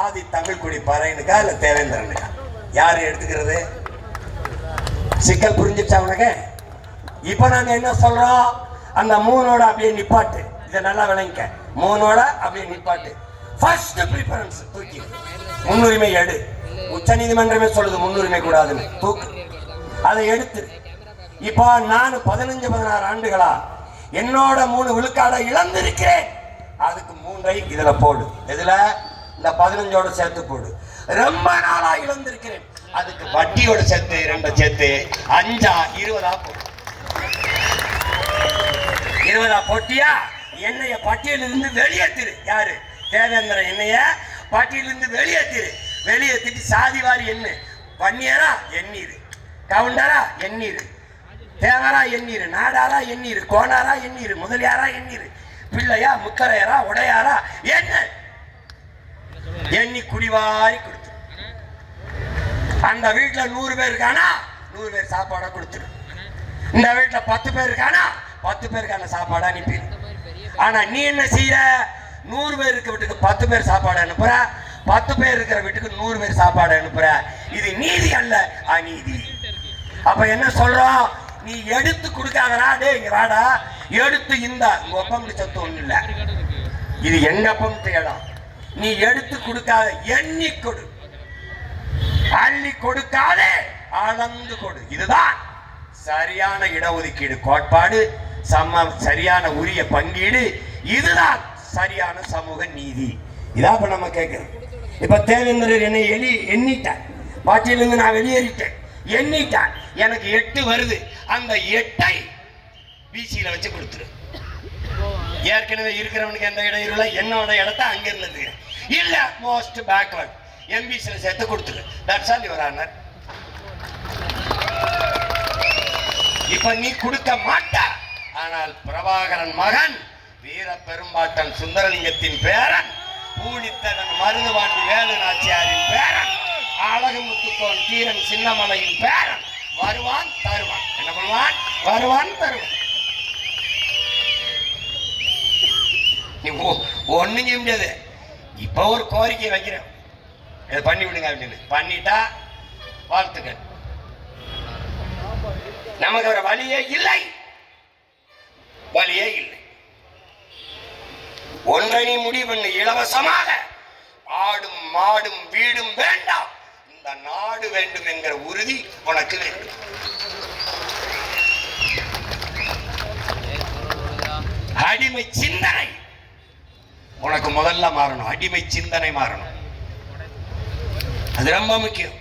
ஆதி தமிழ் குடி பறையனுக்கா இல்லை தேவேந்திரனுக்கா யார் எடுத்துக்கிறது? சிக்கல் புரிஞ்சிச்சா உனக்கு? இப்ப நாங்கள் என்ன சொல்றோம்? அந்த மூணோட அப்படியே நிப்பாட்டு. இதை நல்லா விளங்கிக்க. மூணோட அப்படியே நிப்பாட்டு. ஃபர்ஸ்ட் ப்ரிஃபரன்ஸ் தூக்கி. முன்னுரிமை எடு. உச்ச நீதிமன்றமே சொல்லுது முன்னுரிமை கூடாதுன்னு. தூக்கு. அதை எடுத்து. இப்போ நான் பதினஞ்சு பதினாறு ஆண்டுகளா என்னோட மூணு விழுக்காட இழந்திருக்கிறேன். அதுக்கு மூன்றை இதுல போடு. எதுல? இந்த பதினஞ்சோட சேர்த்து போடு. ரொம்ப நாளா இழந்திருக்கிறேன். அதுக்கு வட்டியோட சேர்த்து ரெண்ட சேர்த்து அஞ்சா இருபதா போடு. இருபதா போட்டியா? என்னைய பட்டியலிருந்து வெளியேற்றிரு யாரு? தேவேந்திர என்னைய பட்டியலிருந்து வெளியேற்றிரு வெளியேற்றிட்டு சாதிவாரி என்ன எண்ணு. வன்னியரா எண்ணீரு. கவுண்டரா எண்ணீரு. தேவரா எண்ணீரு. நாடாரா எண்ணீரு. கோணாரா எண்ணீரு. முதலியாரா எண்ணீரு. பிள்ளையா முக்கரையரா உடையாரா என்ன? எண்ணி குடிவாரி கொடுத்து அந்த வீட்டில் நூறு பேர் இருக்கானா? நூறு பேர் சாப்பாடை கொடுத்துரு. இந்த வீட்டில் பத்து பேர் இருக்கானா? பத்து பேருக்கான சாப்பாடு அனுப்பிடு ஆனா நீ என்ன செய்யற நூறு பேர் இருக்க வீட்டுக்கு பத்து பேர் சாப்பாடு அனுப்புற. பத்து பேர் இருக்கிற வீட்டுக்கு நூறு பேர் சாப்பாடு அனுப்புற. இது நீதி அல்ல அநீதி. அப்ப என்ன சொல்றோம்? நீ எடுத்து கொடுக்காதடா டே இங்க வாடா. எடுத்து இந்த உங்க ஒப்பம் சொத்து ஒண்ணு இல்ல. இது எங்க அப்பம் இடம்? நீ எடுத்து கொடுக்காத எண்ணி கொடு. அள்ளி கொடுக்காதே அளந்து கொடு. இதுதான் சரியான இடஒதுக்கீடு கோட்பாடு சம சரியான உரிய பங்கீடு. இதுதான் சரியான சமூக நீதி. இதான் இப்ப நம்ம கேட்கிறோம் இப்ப தேவேந்திரர் என்னை எலி எண்ணிட்டார். பாட்டியிலிருந்து நான் வெளியேறிட்டேன். எண்ணிட்டார். எனக்கு எட்டு வருது. அந்த எட்டை பிசியில வச்சு கொடுத்துரு. ஏற்கனவே இருக்கிறவனுக்கு எந்த இடம் இல்லை என்னோட இடத்த அங்கிருந்து இல்ல மோஸ்ட் பேக்வர்ட் எம்பிசில சேர்த்து கொடுத்துரு. தட்ஸ் ஆல் யுவர் ஆனர் இப்ப நீ கொடுக்க மாட்ட. ஆனால் பிரபாகரன் மகன் வீர பெரும்பாட்டன் சுந்தரலிங்கத்தின் பேரன் பூணித்தகன் மருதுவாண்டி வேலு நாச்சியாரின் பேரன் அழகுமுத்துக்கோன் தீரன் சின்னமலையின் பேரன். வருவான் தருவான். என்ன பண்ணுவான்? வருவான் தருவான். நீ ஒ- முடியாது. இப்ப ஒரு கோரிக்கை வைக்கிறேன். இதை பண்ணி விடுங்க அப்படின்னு. பண்ணிட்டா வாழ்த்துக்கள். நமக்கு ஒரு வழியே இல்லை. வழியே இல்லை. ஒன்றை நீ முடிவு பண்ணு இலவசமாக ஆடும் மாடும் வீடும் வேண்டாம். இந்த நாடு வேண்டும் என்கிற உறுதி உனக்கு வேண்டும். அடிமை உனக்கு முதல்ல மாறணும். அடிமை சிந்தனை மாறணும். அது ரொம்ப முக்கியம்.